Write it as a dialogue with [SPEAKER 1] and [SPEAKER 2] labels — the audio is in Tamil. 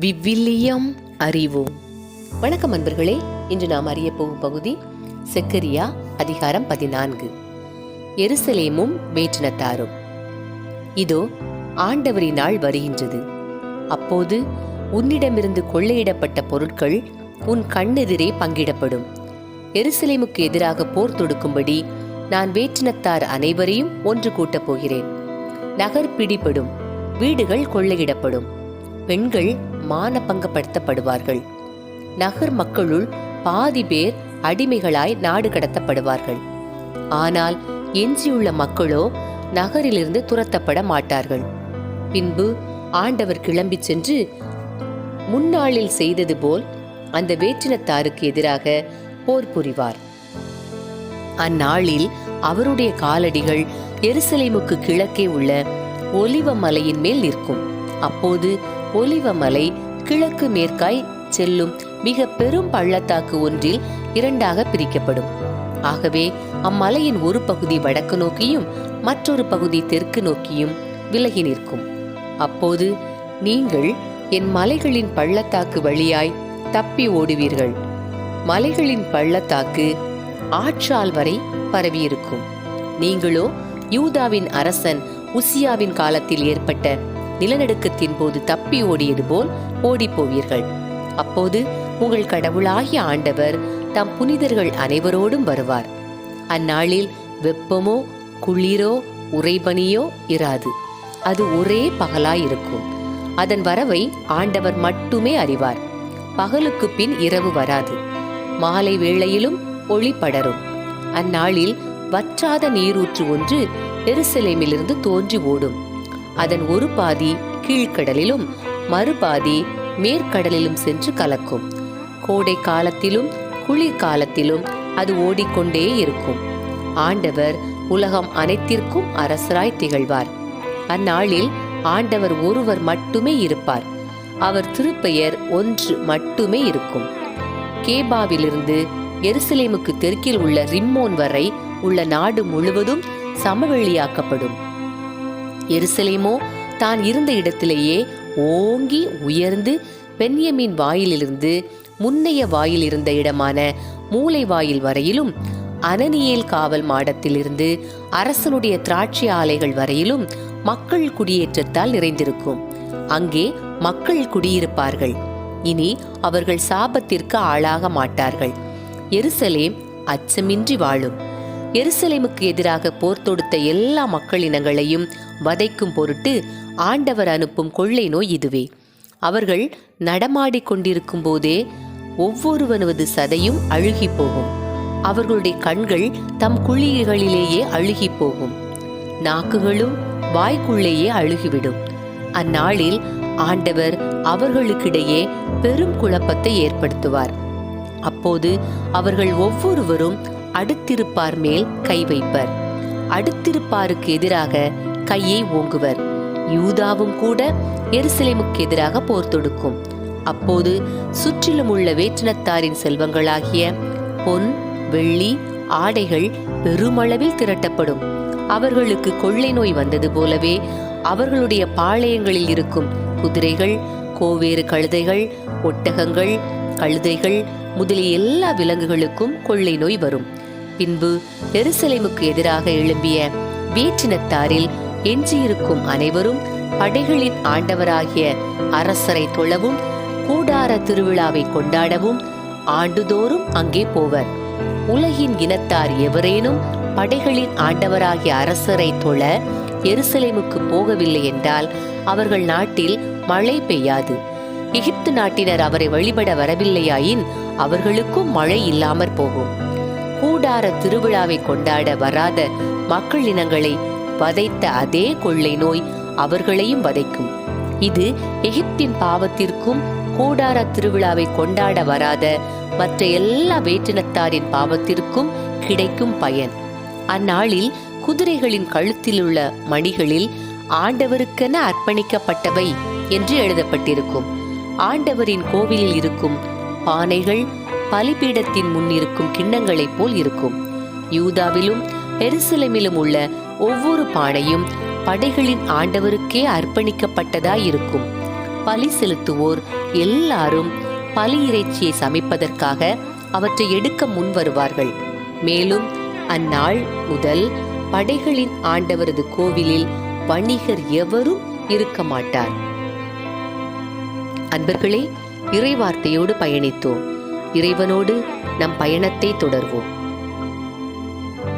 [SPEAKER 1] விவிலியம் அறிவோம் வணக்கம் அன்பர்களே இன்று நாம் அறிய போகும் பகுதி செக்கரியா அதிகாரம் பதினான்கு. எருசலேமும் வேற்றினத்தாரும். இதோ ஆண்டவரின் நாள் வருகின்றது. அப்போது உன்னிடமிருந்து கொள்ளையிடப்பட்ட பொருட்கள் உன் கண்ணெதிரே பங்கிடப்படும். எருசலேமுக்கு எதிராக போர் தொடுக்கும்படி நான் வேற்றினத்தார் அனைவரையும் ஒன்று கூட்டப் போகிறேன். நகர் பிடிபடும் வீடுகள் கொள்ளையிடப்படும். பெண்கள் மானபங்கப்படுத்தப்படுவார்கள் நகர் மக்களுள் பாதி பேர் அடிமைகளாய் நாடு கடத்தப்படுவார்கள். ஆனால் எஞ்சியுள்ள மக்களோ நகரிலிருந்து துரத்தப்பட மாட்டார்கள். பின்பு ஆண்டவர் கிளம்பிச் சென்று முன்னாளில் செய்தது போல் அந்த வேற்றினத்தாருக்கு எதிராக போர் புரிவார். அந்நாளில் அவருடைய காலடிகள் எருசலேமுக்கு கிழக்கே உள்ள ஒலிவ மலையின் மேல் நிற்கும். அப்போது ஒலிவ மலை கிழக்கு மேற்காய் செல்லும் மிக பெரும் பள்ளத்தாக்கு ஒன்றில் இரண்டாக பிரிக்கப்படும். ஆகவே அம்மலையின் ஒரு பகுதி வடக்கு நோக்கியும் மற்றொரு பகுதி தெற்கு நோக்கியும் விலகி நிற்கும். அப்போது நீங்கள் என் மலைகளின் பள்ளத்தாக்கு வழியாய் தப்பி ஓடுவீர்கள். மலைகளின் பள்ளத்தாக்கு ஆற்றால் வரை பரவியிருக்கும். நீங்களோ யூதாவின் அரசன் உசியாவின் காலத்தில் ஏற்பட்ட நிலநடுக்கத்தின் போது தப்பி ஓடியது போல் ஓடிப்போவீர்கள். அப்போது உங்கள் கடவுளாகிய ஆண்டவர் தம் புனிதர்கள் அனைவரோடும் வருவார். அந்நாளில் வெப்பமோ குளிரோ உறைபனியோ இராது. அது ஒரே பகலாயிருக்கும். அதன் வரவை ஆண்டவர் மட்டுமே அறிவார். பகலுக்கு பின் இரவு வராது. மாலை வேளையிலும் ஒளி படரும். அந்நாளில் வற்றாத நீரூற்று ஒன்று எருசலேமிலிருந்து தோன்றி ஓடும். அதன் ஒரு பாதி கீழ்க்கடலிலும் மறுபாதி மேற்கடலிலும் சென்று கலக்கும். கோடை காலத்திலும் குளிர்காலத்திலும் அது ஓடிக்கொண்டே இருக்கும். ஆண்டவர் உலகம் அனைத்திற்கும் அரசராய் திகழ்வார். அந்நாளில் ஆண்டவர் ஒருவர் மட்டுமே இருப்பார். அவர் திருப்பெயர் ஒன்று மட்டுமே இருக்கும். கேபாவிலிருந்து எருசலேமுக்கு தெற்கில் உள்ள ரிம்மோன் வரை உள்ள நாடு முழுவதும் சமவெளியாக்கப்படும். எருசலேமோ? தான் இருந்த இடத்திலேயே ஓங்கி உயர்ந்து பென்யமின் வாயிலிருந்து முன்னைய வாயில் இருந்த இடமான மூளை வாயில் வரையிலும் அனனியேல் காவல் மாடத்திலிருந்து அரசனுடைய திராட்சை ஆலைகள் வரையிலும் மக்கள் குடியேற்றத்தால் நிறைந்திருக்கும். அங்கே மக்கள் குடியிருப்பார்கள். இனி அவர்கள் சாபத்திற்கு ஆளாக மாட்டார்கள். எருசலேம் அச்சமின்றி வாழும். எருசலேமுக்கு எதிராக போர் தொடுத்த எல்லா மக்களினங்களையும் வதைக்கும் பொருட்டு ஆண்டவர் அனுப்பும் கொள்ளை நோய் இதுவே. அவர்கள் நடமாடிக் கொண்டிருக்கும் போதே ஒவ்வொருவனது சதையும் அழுகி போகும். அவர்களுடைய கண்கள் தம் குழிகளிலேயே அழுகி போகும். நாக்குகளும் வாய்க்குள்ளேயே அழுகிவிடும். அந்நாளில் ஆண்டவர் அவர்களுக்கிடையே பெரும் குழப்பத்தை ஏற்படுத்துவார். அப்போது அவர்கள் ஒவ்வொருவரும் அடுத்திருப்பார் மேல் கை வைப்பர். அடுத்திருப்பாருக்கு எதிராக கையை ஓங்குவர். யூதாவும் கூட எருசலேமுக்கு எதிராக போர் தொடுக்கும். அப்போது சுற்றிலும் உள்ள வேற்றினத்தாரின் செல்வங்களாகிய பொன் வெள்ளி ஆடைகள் பெருமளவில் திரட்டப்படும். அவர்களுக்கு கொள்ளை நோய் வந்தது போலவே அவர்களுடைய பாளையங்களில் இருக்கும் குதிரைகள் கோவேறு கழுதைகள் ஒட்டகங்கள் கழுதைகள் முதலிய எல்லா விலங்குகளுக்கும் கொள்ளை நோய் வரும். பின்பு எருசலேமுக்கு எதிராக எழும்பிய வேற்றினத்தாரில் எஞ்சியிருக்கும் அனைவரும் படைகளின் ஆண்டவராகிய அரசரை தொழவும் கூடார திருவிழாவை கொண்டாடவும் ஆண்டுதோறும் அங்கே போவர். உலகின் இனத்தார் எவரேனும் படைகளின் ஆண்டவராகிய அரசரை தொழ எருசலேமுக்கு போகவில்லை என்றால் அவர்கள் நாட்டில் மழை பெய்யாது. எகிப்து நாட்டினர் அவரை வழிபட வரவில்லையாயின் அவர்களுக்கும் மழை இல்லாமற் போகும். கூடார திருவிழாவை கொண்டாட வராத மக்கள் இனங்களை வதைத்த அதே கொள்ளை நோய் அவர்களையும் வதைக்கும். இது எகிப்தின் பாவத்திற்கும் கூடார திருவிழாவை கொண்டாட வராத மற்ற எல்லா வேற்றினத்தாரின் பாவத்திற்கும் கிடைக்கும் பயன். அந்நாளில் குதிரைகளின் கழுத்தில் உள்ள மணிகளில் ஆண்டவருக்கென அர்ப்பணிக்கப்பட்டவை என்று எழுதப்பட்டிருக்கும். ஆண்டவரின் கோவிலில் இருக்கும் பானைகள் பலிபீடத்தின் முன் இருக்கும் கிண்ணங்களைப் போல் இருக்கும். யூதாவிலும் எருசலேமிலும் உள்ள ஒவ்வொரு பானையும் படைகளின் ஆண்டவருக்கே அர்ப்பணிக்கப்பட்டதாய் இருக்கும் பலி செலுத்துவோர் எல்லாரும் பலி இறைச்சியை சமைப்பதற்காக அவற்றை எடுக்க முன் வருவார்கள். மேலும் அந்நாள் முதல் படைகளின் ஆண்டவரது கோவிலில் வணிகர் எவரும் இருக்க மாட்டார் அன்பர்களே இறைவார்த்தையோடு பயணித்தோம். இறைவனோடு நம் பயணத்தை தொடர்வோம்.